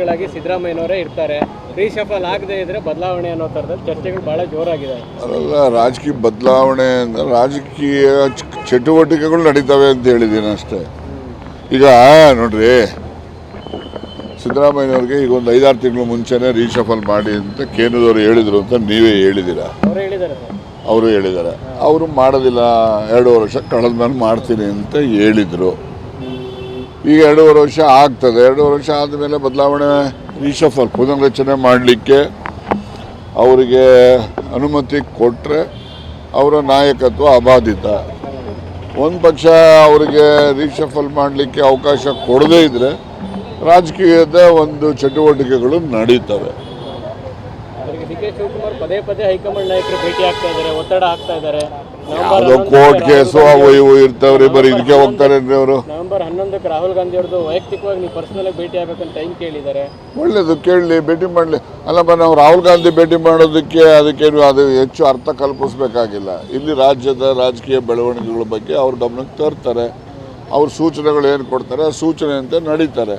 ಮುಖ್ಯಮಂತ್ರಿಗಳಾಗಿ ಸಿದ್ದರಾಮಯ್ಯನವರೇ ಇರ್ತಾರೆ. ರೀಶಫಲ್ ಆಗದೆ ಇದ್ರೆ ಬದಲಾವಣೆ ಅನ್ನೋ ಥರದಲ್ಲಿ ಚರ್ಚೆಗಳು ಬಹಳ ಜೋರಾಗಿದೆ. ಅಲ್ಲ ರಾಜಕೀಯ ಬದಲಾವಣೆ ಅಂದ್ರೆ ರಾಜಕೀಯ ಚಟುವಟಿಕೆಗಳು ನಡೀತವೆ ಅಂತ ಹೇಳಿದ್ದೀನಿ ಅಷ್ಟೇ. ಈಗ ನೋಡ್ರಿ ಸಿದ್ದರಾಮಯ್ಯನವ್ರಿಗೆ ಈಗ ಒಂದು ಐದಾರು ತಿಂಗಳು ಮುಂಚೆನೇ ರೀಶಫಲ್ ಮಾಡಿ ಅಂತ ಕೇಂದ್ರದವರು ಹೇಳಿದರು ಅಂತ ನೀವೇ ಹೇಳಿದ್ದೀರಾ ಅವರೇ ಹೇಳಿದ್ದಾರೆ ಸರ್. ಅವರು ಹೇಳಿದ್ದಾರೆ ಅವರು ಮಾಡೋದಿಲ್ಲ ಎರಡು ವರ್ಷ ಕಳೆದ ಮೇಲೆ ಮಾಡ್ತೀನಿ ಅಂತ ಹೇಳಿದರು. ಈಗ ಎರಡೂವರೆ ವರ್ಷ ಆಗ್ತದೆ. ಎರಡೂವರೆ ವರ್ಷ ಆದಮೇಲೆ ಬದಲಾವಣೆ ರೀಶಫಲ್ ಪುನರ್ರಚನೆ ಮಾಡಲಿಕ್ಕೆ ಅವರಿಗೆ ಅನುಮತಿ ಕೊಟ್ಟರೆ ಅವರ ನಾಯಕತ್ವ ಅಬಾಧಿತ. ಒಂದು ಪಕ್ಷ ಅವರಿಗೆ ರೀಶಫಲ್ ಮಾಡಲಿಕ್ಕೆ ಅವಕಾಶ ಕೊಡದೇ ಇದ್ದರೆ ರಾಜಕೀಯದ ಒಂದು ಚಟುವಟಿಕೆಗಳು ನಡೀತವೆ. ಡಿ ಕೆ ಶಿವಕುಮಾರ್ ಪದೇ ಪದೇ ಹೈಕಮಾಂಡ್ ನಾಯಕರು ಭೇಟಿ ಆಗ್ತಾ ಇದ್ದಾರೆ, ಒತ್ತಡ ಆಗ್ತಾ ಇದ್ದಾರೆ. ಯಾವುದೋ ಕೋರ್ಟ್ ಕೇಸು ಅವು ಇವು ಇರ್ತವ್ರಿ ಬರೀ ಇದಕ್ಕೆ ಹೋಗ್ತಾರೆ ಅವರು. ನವೆಂಬರ್ ಹನ್ನೊಂದಕ್ಕೆ ರಾಹುಲ್ ಗಾಂಧಿ ಅವ್ರದ್ದು ವೈಯಕ್ತಿಕವಾಗಿ ನೀವು ಪರ್ಸನಲ್ ಆಗಿ ಭೇಟಿ ಆಗ್ಬೇಕಂತ ಟೈಮ್ ಕೇಳಿದ್ದಾರೆ. ಒಳ್ಳೇದು ಕೇಳಲಿ ಭೇಟಿ ಮಾಡಲಿ. ಅಲ್ಲಪ್ಪ ನಾವು ರಾಹುಲ್ ಗಾಂಧಿ ಭೇಟಿ ಮಾಡೋದಕ್ಕೆ ಅದಕ್ಕೇನು ಅದು ಹೆಚ್ಚು ಅರ್ಥ ಕಲ್ಪಿಸಬೇಕಾಗಿಲ್ಲ. ಇಲ್ಲಿ ರಾಜ್ಯದ ರಾಜಕೀಯ ಬೆಳವಣಿಗೆಗಳ ಬಗ್ಗೆ ಅವ್ರ ಗಮನಕ್ಕೆ ತರ್ತಾರೆ. ಅವ್ರ ಸೂಚನೆಗಳು ಏನು ಕೊಡ್ತಾರೆ ಆ ಸೂಚನೆಯಂತೆ ನಡೀತಾರೆ.